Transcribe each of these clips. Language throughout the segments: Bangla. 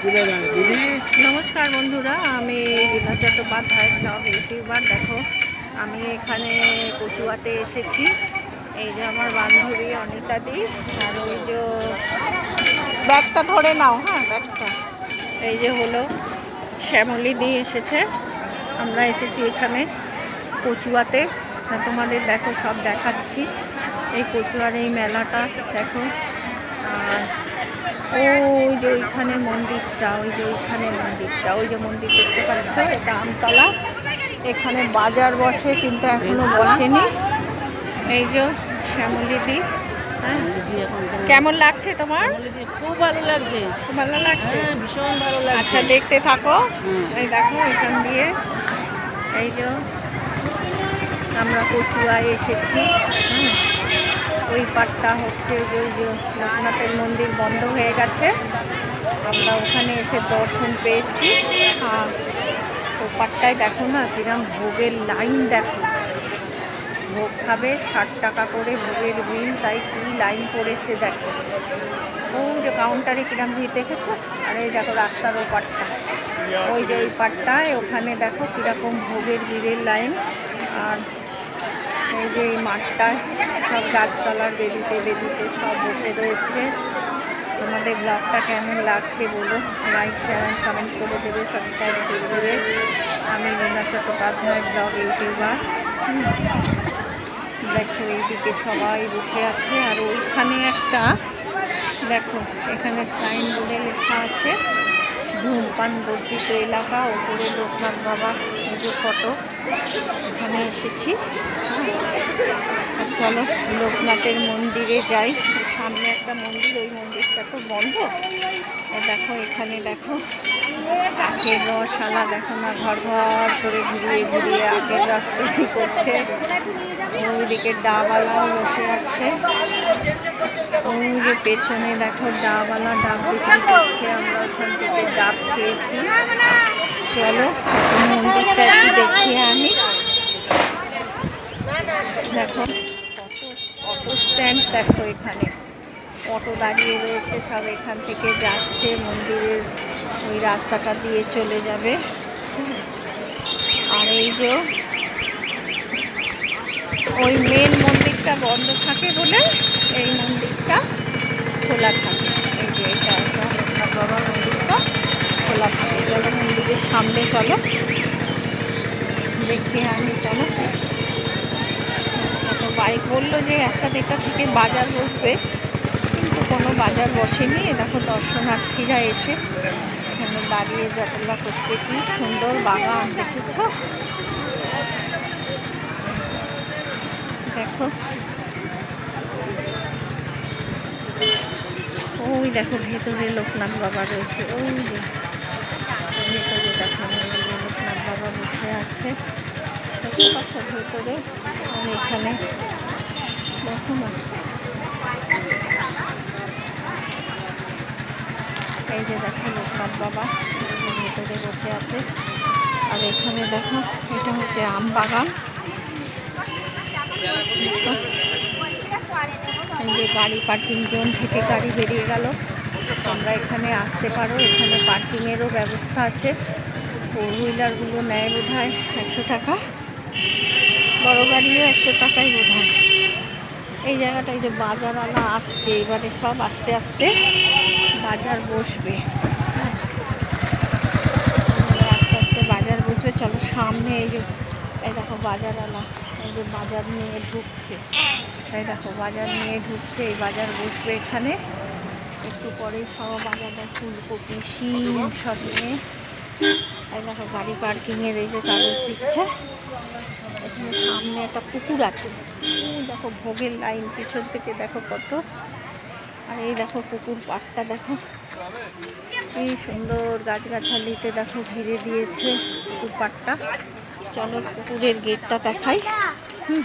নমস্কার বন্ধুরা, আমি রীনা চট্টোপাধ্যায় ব্লগ ইউটিউবার। দেখো, আমি এখানে কচুয়াতে এসেছি। এই যে আমার বান্ধবী অনিতা দি, আর ওই যে ব্যাগটা ধরে নাও হ্যাঁ ব্যাগটা। এই যে হলো শ্যামলি দি এসেছে। আমরা এসেছি এখানে কচুয়াতে। তোমাদের দেখো, সব দেখাচ্ছি। এই কচুয়ার এই মেলাটা, দেখো। আর ওই যে ওইখানে মন্দিরটা ওই যে ওইখানে মন্দিরটা ওই যে মন্দির দেখতে পাচ্ছ এটা আমতলা। এখানে বাজার বসে কিন্তু এখনও বসেনি। এই যে শ্যামলিদি হ্যাঁ? কেমন লাগছে তোমার? খুব ভালো লাগছে। খুব ভালো লাগছে? হ্যাঁ ভীষণ ভালো লাগছে। আচ্ছা দেখতে থাকো। এই দেখো এখান দিয়ে। এই যে আমরা কচুয়ায় এসেছি। হুম। ওই পাটটা হচ্ছে যে লোকনাথের মন্দির বন্ধ হয়ে গেছে। আমরা ওখানে এসে দর্শন পেয়েছি। ও পাটটায় দেখো না, কিরম ভোগের লাইন দেখো। ভোগ খাবে ষাট টাকা করে ভোগের বিল, তাই কি লাইন পড়েছে দেখো। ওই যে কাউন্টারে কিরম ভিড় দেখেছ? আর এই দেখো রাস্তার ও পাটটা ওই যে ওই পাটটায় ওখানে দেখো কীরকম ভোগের ভিড়ের লাইন। আর এই যে এই মাঠটা, সব গাছতলার বেদিতে বেদিতে সব বসে রয়েছে। তোমাদের ব্লগটা কেমন লাগছে বলো? লাইক শেয়ার কমেন্ট করে দেবে সাবস্ক্রাইব করে দেবে। আমি রীনা চট্টোপাধ্যায় ব্লগ ইউটিউবার। দেখো, এইদিকে সবাই বসে আছে। আর ওইখানে একটা, দেখো, এখানে সাইন বোর্ডে লেখা আছে। ধূমপান বর্জিত এলাকা, ওপরে লোকনাথ বাবা পুজো ফটো। এখানে এসেছি। হ্যাঁ। চলো লোকনাথের মন্দিরে যাই। সামনে একটা মন্দির, ওই মন্দিরটা তো বন্ধ। দেখো, এখানে দেখো, আখের রসালা দেখো না ঘর ঘর করে ঘুরিয়ে ঘুরিয়ে আখের রস তৈরি করছে। ওইদিকে ডাবালাও বসে আছে। ওই যে পেছনে দেখো ডাবওয়ালা ডাব বিক্রি করছে। আমরা ওখান থেকে ডাব খেয়েছি। চলো, মন্দিরটা একটু দেখিয়ে আনি দেখো, অটো স্ট্যান্ড দেখো এখানে। অটো দাঁড়িয়ে রয়েছে, সব এখান থেকে যাচ্ছে, মন্দিরের ওই রাস্তাটা দিয়ে চলে যাবে। আর এই যে ওই মেন মন্দিরটা বন্ধ থাকে বলে এই মন্দিরটা খোলা থাকে। এই যে এটা বাবা মন্দিরটা খোলা থাকে। চলো মন্দিরের সামনে চলো। দেখে আমি চলো। বাইক বলল যে একটা দেড়টা থেকে বাজার বসবে। কোনো বাজার বসেনি। দেখো দর্শনার্থীরা এসে এখানে দাঁড়িয়ে যাত্রা করছে। কি সুন্দর বাগান, দেখেছ? দেখো। ওই দেখো ভেতরে লোকনাথ বাবা রয়েছে। ওই ভেতরে দেখো লোকনাথ বাবা বসে আছে। ভেতরে? আর এখানে দেখো না। এই যে দেখো লোকনাথ বাবা ভেতরে বসে আছে। আর এখানে দেখো, এটা হচ্ছে আম বাগান। এই যে গাড়ি পার্কিং জোন থেকে গাড়ি বেরিয়ে গেল। তোমরা এখানে আসতে পারো। এখানে পার্কিংয়েরও ব্যবস্থা আছে। ফোর হুইলারগুলো নেয় বোধ হয় একশো টাকা। বড় গাড়িও একশো টাকাই বোধ হয় এই জায়গাটায় যে বাজারওয়ালা আসছে, এবারে সব আস্তে আস্তে বাজার বসবে। হ্যাঁ। আস্তে আস্তে বাজার বসবে। চলো সামনে এই যে, এই দেখো বাজারওয়ালা এই যে বাজার নিয়ে ঢুকছে। এই দেখো বাজার নিয়ে ঢুকছে, এই বাজার বসবে এখানে। একটু পরে সব বাজারে ফুলকপি, শিম সব নিয়ে। এই দেখো গাড়ি পার্কিংয়ের এই যে কাগজ দিচ্ছে। এখানে সামনে একটা পুকুর আছে। দেখো ভোগের লাইন, পিছন থেকে দেখো কত। আর এই দেখো পুকুর পাড়টা দেখো। কি সুন্দর গাছগাছালিতে দেখো ঘিরে দিয়েছে পুকুর পাড়টা। চলো পুকুরের গেটটা দেখাই। হুম।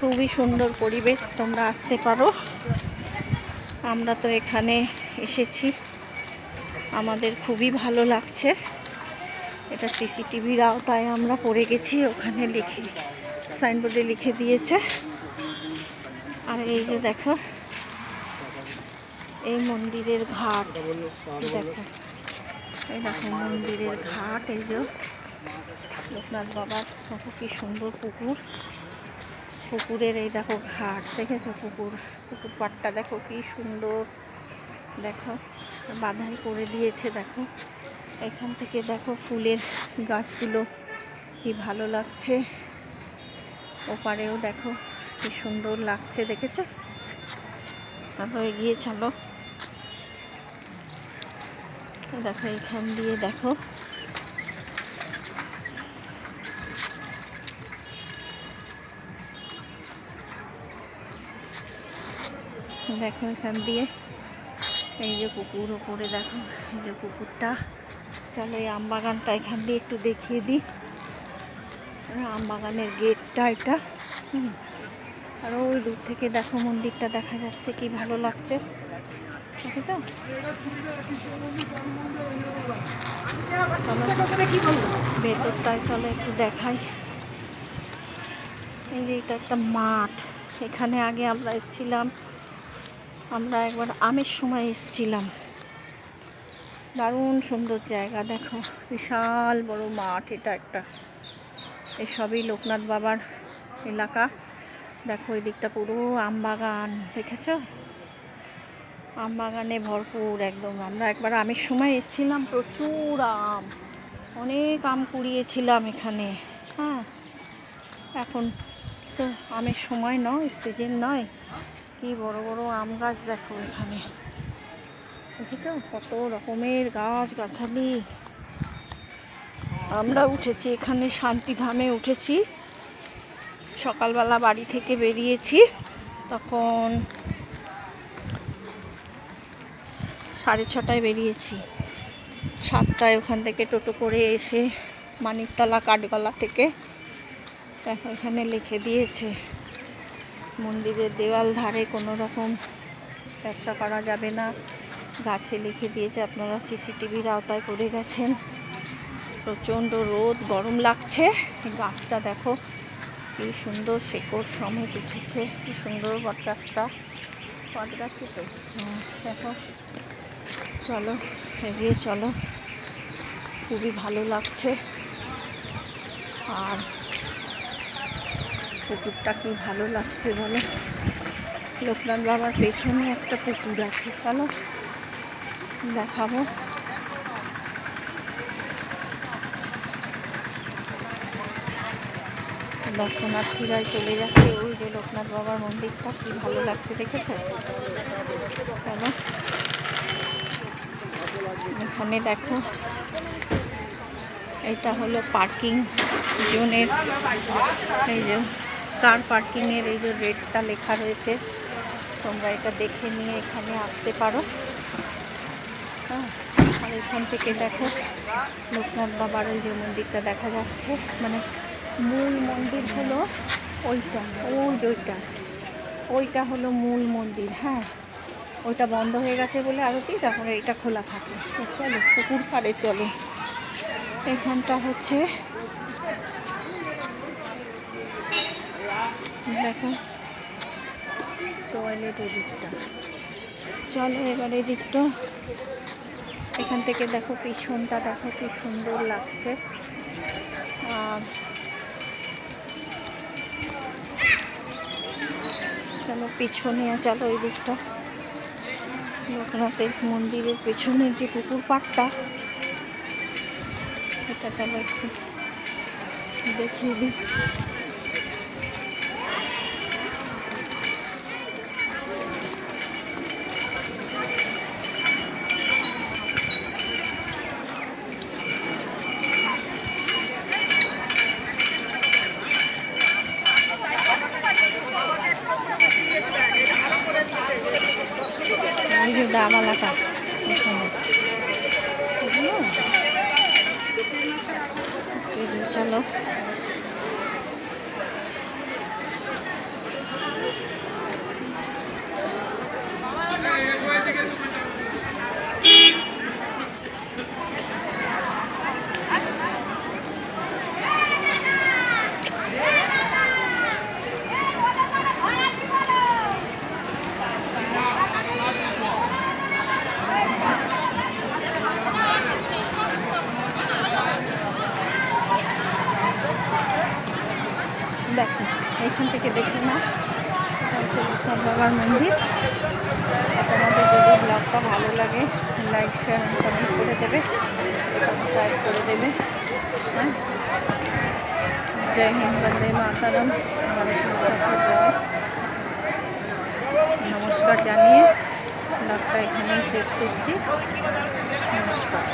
খুবই সুন্দর পরিবেশ, তোমরা আসতে পারো। আমরা তো এখানে এসেছি। আমাদের খুবই ভালো লাগছে। এটা সিসিটিভির আওতায় আমরা পড়ে গেছি ওখানে লিখে। সাইনবোর্ডে লিখে দিয়েছে। আর এই যে দেখো, এই মন্দিরের ঘাট। দেখো, এই দেখো মন্দিরের ঘাট, এই যে লোকনাথ বাবার, দেখো কি সুন্দর পুকুর। পুকুরের এই দেখো ঘাট, দেখেছ পুকুর? পুকুর পাড়টা দেখো কি সুন্দর। দেখো, বাধাই করে দিয়েছে, দেখো। এখান থেকে দেখো ফুলের গাছগুলো কি ভালো লাগছে। ওপারেও দেখো কি সুন্দর লাগছে, দেখেছ? তারপর এগিয়ে চলো। দেখো, এখান দিয়ে দেখো। দেখো, এখান দিয়ে এই যে পুকুর ওপরে দেখো, এই যে পুকুরটা। চলো, এই আম বাগানটা এখান দিয়ে একটু দেখিয়ে দিই। আম বাগানের গেটটা এটা। আর ওই দূর থেকে দেখো মন্দিরটা দেখা যাচ্ছে, কি ভালো লাগছে। ভেতরটায় চলে, একটু দেখাই। এই যে এটা একটা মাঠ। এখানে আগে আমরা এসেছিলাম। আমরা একবার আমের সময় এসেছিলাম। দারুণ সুন্দর জায়গা, দেখো। বিশাল বড় মাঠ এটা একটা। এসবই লোকনাথ বাবার এলাকা। দেখো এই দিকটা পুরো আম বাগান, দেখেছ? আম বাগানে ভরপুর একদম। আমরা একবার আমের সময় এসেছিলাম, প্রচুর আম। অনেক আম কুড়িয়েছিলাম এখানে। হ্যাঁ এখন তো আমের সময় নয় সিজন নয়। কি বড় বড় আম গাছ দেখো এখানে। দেখেছ? কত রকমের গাছ, গাছালি। আমরা উঠেছি এখানে শান্তিধামে উঠেছি। সকালবেলা বাড়ি থেকে বেরিয়েছি। তখন সাড়ে ছটায় বেরিয়েছি। সাতটায় ওখান থেকে টোটো করে এসে মানিকতলা কাঠগলা থেকে দেখো এখানে লিখে দিয়েছে, মন্দিরের দেওয়াল ধারে কোনো রকম ব্যবসা করা যাবে না। গাছে লিখে দিয়েছে, আপনারা সিসিটিভির আওতায় পড়ে গেছেন। প্রচণ্ড রোদ গরম লাগছে। গাছটা দেখো কি সুন্দর শেকড় সমেত উঠেছে কি সুন্দর বট গাছটা বট গাছই তো। হ্যাঁ, দেখো চলো এগিয়ে চলো। খুবই ভালো লাগছে। আর পুকুরটা কি ভালো লাগছে বলো? লোকনাথ বাবার পেছনে একটা পুকুর আছে চলো দেখাবো। দর্শনার্থীরাই চলে যাচ্ছে। ওই যে লোকনাথ বাবার মন্দিরটা, কি ভালো লাগছে দেখেছ? চলো। এখানে দেখো, এটা হলো পার্কিং জোনের, এই যে কার পার্কিংয়ের এই যে রেটটা লেখা রয়েছে। তোমরা এটা দেখে নিয়ে এখানে আসতে পারো। হ্যাঁ আর এখান থেকে দেখো, লোকনাথ বাবার ওই যে মন্দিরটা দেখা যাচ্ছে। মানে মূল মন্দির হলো ওইটা। ওই যে ওইটা। ওইটা হলো মূল মন্দির হ্যাঁ। ওইটা বন্ধ হয়ে গেছে বলে আরতি, তারপরে এটা খোলা থাকে। চলো, পুকুর পাড়ে চলো। এখানটা হচ্ছে দেখো টয়লেট এদিকটা চলো এবার এদিকটা। এখান থেকে দেখো পিছনটা, দেখো কি সুন্দর লাগছে। আর চলো পিছনে চলো ওই দিকটা। লোকনাথের মন্দিরের পেছনের যে পুকুর পাড়টা, এটা চলো একটু দেখিয়ে দিই এই যে ডাবালাটা এখানে বুঝলো? এই যে চলো লোকনাথ বাবার মন্দির তোমাদের যদি ব্লগটা ভালো লাগে লাইক শেয়ার কমেন্ট করে দেবে সাবস্ক্রাইব করে দেবে। হ্যাঁ? জয় হিন্দ, বন্দে মাতারাম। ভারত মাতাকে জয় নমস্কার জানিয়ে ব্লগটা এখানেই শেষ করছি। নমস্কার।